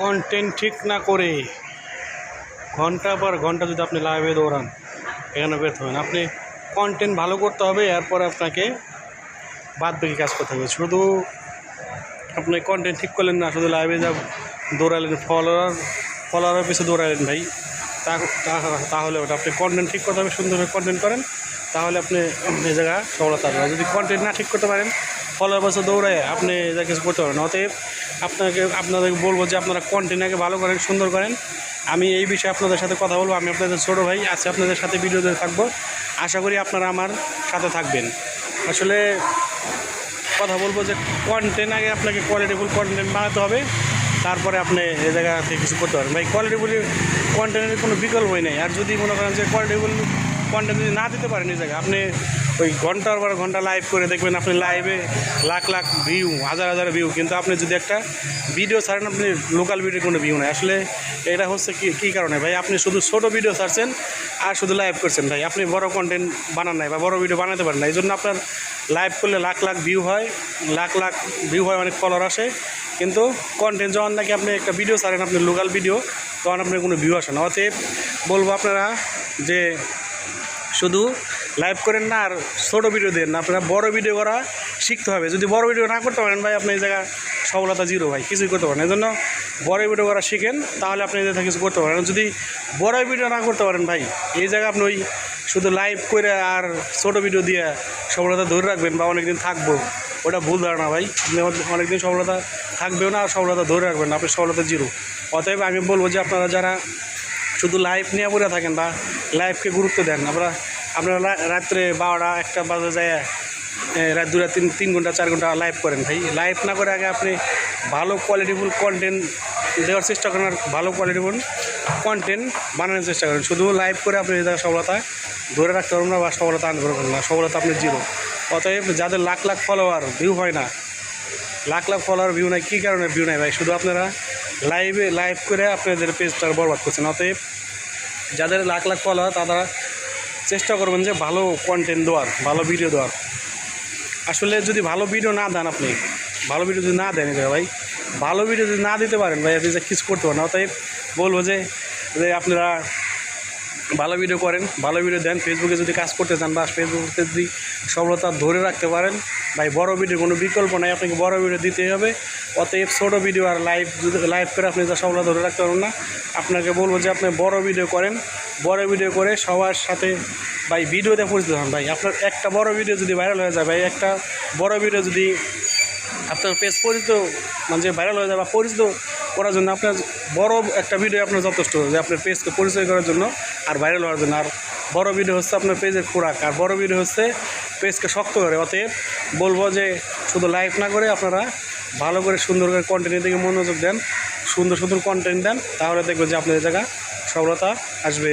Content ঠিক না করে, ঘণ্টা পর ঘণ্টা যদি আপনি লাইভে দৌড়ান, এখানে ব্যর্থ হবেন। আপনি কন্টেন্ট ভালো করতে হবে, এরপর আপনাকে বাদ বাকি কাজ করতে হবে। শুধু আপনি কন্টেন্ট ঠিক করলেন না, শুধু লাইভে যা দৌড়ালেন ফলোয়ার ফলোয়ারের পিছনে দৌড়ালেন ভাই, তা- তাহলে ওটা আপনি কন্টেন্ট ঠিক করতে হবে, সুন্দরভাবে কন্টেন্ট করেন। তাহলে আপনি এই জায়গা সফলতা আসবে যদি কন্টেন্ট না ঠিক করতে পারেন, ফলোয়ার পাশে দৌড়ায় আপনি জায়গায় কিছু করতে পারেন। অতএব আপনাকে, আপনাদেরকে বলব যে আপনারা কন্টেন্ট আগে ভালো করেন, সুন্দর করেন। আমি এই বিষয়ে আপনাদের সাথে কথা বলব। আমি আপনাদের ছোটো ভাই, আজকে আপনাদের সাথে ভিডিওতে থাকব। আশা করি আপনারা আমার সাথে থাকবেন। আসলে কথা বলব যে কন্টেন্ট আগে আপনাকে কোয়ালিটিফুল কন্টেন্ট বানাতে হবে। তারপরে আপনি এ জায়গা থেকে কিছু করতে পারেন ভাই কোয়ালিটিফুল কন্টেন্টের কোনো বিকল্পই নেই। আর যদি মনে করেন যে কোয়ালিটিফুল কন্টেন্ট যদি না দিতে পারেন জায়গায় আপনি ওই ঘণ্টার পর ঘণ্টা লাইভ করে দেখবেন আপনি লাইভে লাখ লাখ ভিউ হাজার হাজার ভিউ কিন্তু আপনি যদি একটা ভিডিও ছাড়েন, আপনি লোকাল ভিডিও কোনো ভিউ নেই। আসলে এটা হচ্ছে কি কী কারণে? ভাই, আপনি শুধু ছোটো ভিডিও ছাড়ছেন আর শুধু লাইভ করছেন। ভাই, আপনি বড় কন্টেন্ট বানান নাই বা বড় ভিডিও বানাতে পারেন না এই জন্য আপনার লাইভ করলে লাখ লাখ ভিউ হয়, লাখ লাখ ভিউ হয়, অনেক ফলোয়ার আসে। কিন্তু কন্টেন্ট যখন নাকি আপনি একটা ভিডিও ছাড়েন, আপনি লোকাল ভিডিও তখন আপনার কোনো ভিউ আসে না। অতএব বলব আপনারা যে শুধু লাইভ করেন না, আর ছোটো ভিডিও দেন না। আপনারা বড় ভিডিও করা শিখতে হবে। যদি বড় ভিডিও না করতে পারেন ভাই, আপনি এই জায়গা সফলতা জিরো ভাই, কিছুই করতে পারেন এই জন্য বড় ভিডিও করা শিখেন, তাহলে আপনি এই জায়গায় কিছু করতে পারেন। যদি বড় ভিডিও না করতে পারেন ভাই, এই জায়গায় আপনি ওই শুধু লাইভ করে আর ছোটো ভিডিও দিয়ে সফলতা ধরে রাখবেন বা অনেকদিন থাকব, ওটা ভুল ধারণা ভাই। আপনি অনেকদিন সফলতা থাকবেও না, আর সফলতা ধরে রাখবেন না। আপনি সফলতা জিরো অতএব আমি বলব যে আপনারা যারা শুধু লাইভ নিয়ে পড়ে থাকেন বা লাইভকে গুরুত্ব দেন, আপনারা আপনারা রাত্রে বারোটা, একটা বাজে যায় রাত দুটা, তিন তিন ঘণ্টা, চার ঘণ্টা লাইভ করেন ভাই। লাইভ না করে আগে আপনি ভালো কোয়ালিটিফুল কন্টেন্ট দেওয়ার চেষ্টা করেন আর ভালো কোয়ালিটিফুল কন্টেন্ট বানানোর চেষ্টা করেন। শুধু লাইভ করে আপনি জায়গায় সফলতা ধরে রাখতে পারবেন না বা সফলতা আনতে পারবেন না। সফলতা আপনি জিরো অতএব যাদের লাখ লাখ ফলোয়ার ভিউ হয় না। লাখ লাখ ফলোয়ার ভিউ নাই। কী কারণে ভিউ নাই ভাই? শুধু আপনারা লাইভে লাইভ করে আপনাদের পেজটা বরবাদ করছেন। অতএব যাদের লাখ লাখ ফলোয়ার তারা চেষ্টা করবেন যে ভালো কন্টেন্ট দেওয়ার, ভালো ভিডিও দেওয়ার। আসলে যদি ভালো ভিডিও না দেন আপনি, ভালো ভিডিও যদি না দেন ভাই, ভালো ভিডিও যদি না দিতে পারেন ভাই, আপনি যে কিছু করতে পারেন অতএব বলব যে আপনারা ভালো ভিডিও করেন, ভালো ভিডিও দেন ফেসবুকে যদি কাজ করতে চান বা ফেসবুকে যদি সফলতা ধরে রাখতে পারেন, ভাই বড় ভিডিও কোনো বিকল্প নাই, আপনাকে বড় ভিডিও দিতেই হবে। অতএব ছোটো ভিডিও আর লাইভ যদি লাইভ করে আপনি যা সফলতা ধরে রাখতে পারবেন না। আপনাকে বলব যে আপনি বড় ভিডিও করেন, বড় ভিডিও করে সবার সাথে, ভাই ভিডিওতে পরিচিত হন, ভাই। আপনার একটা বড় ভিডিও যদি ভাইরাল হয়ে যায়, ভাই, একটা বড় ভিডিও যদি আপনার পেজ পরিচিত মানে ভাইরাল হয়ে যায় বা পরিচিত করার জন্য আপনার বড় একটা ভিডিও আপনার যথেষ্ট যে আপনার পেজকে পরিচয় করার জন্য আর ভাইরাল হওয়ার জন্য। আর বড় ভিডিও হচ্ছে আপনার পেজের খোরাক। আর বড় ভিডিও হচ্ছে পেজকে শক্ত করে। অতএব বলব যে শুধু লাইভ না করে আপনারা ভালো করে সুন্দর করে কন্টেন্টের দিকে মনোযোগ দেন, সুন্দর সুন্দর কন্টেন্ট দেন, তাহলে দেখবেন যে আপনাদের জায়গা সফলতা আসবে।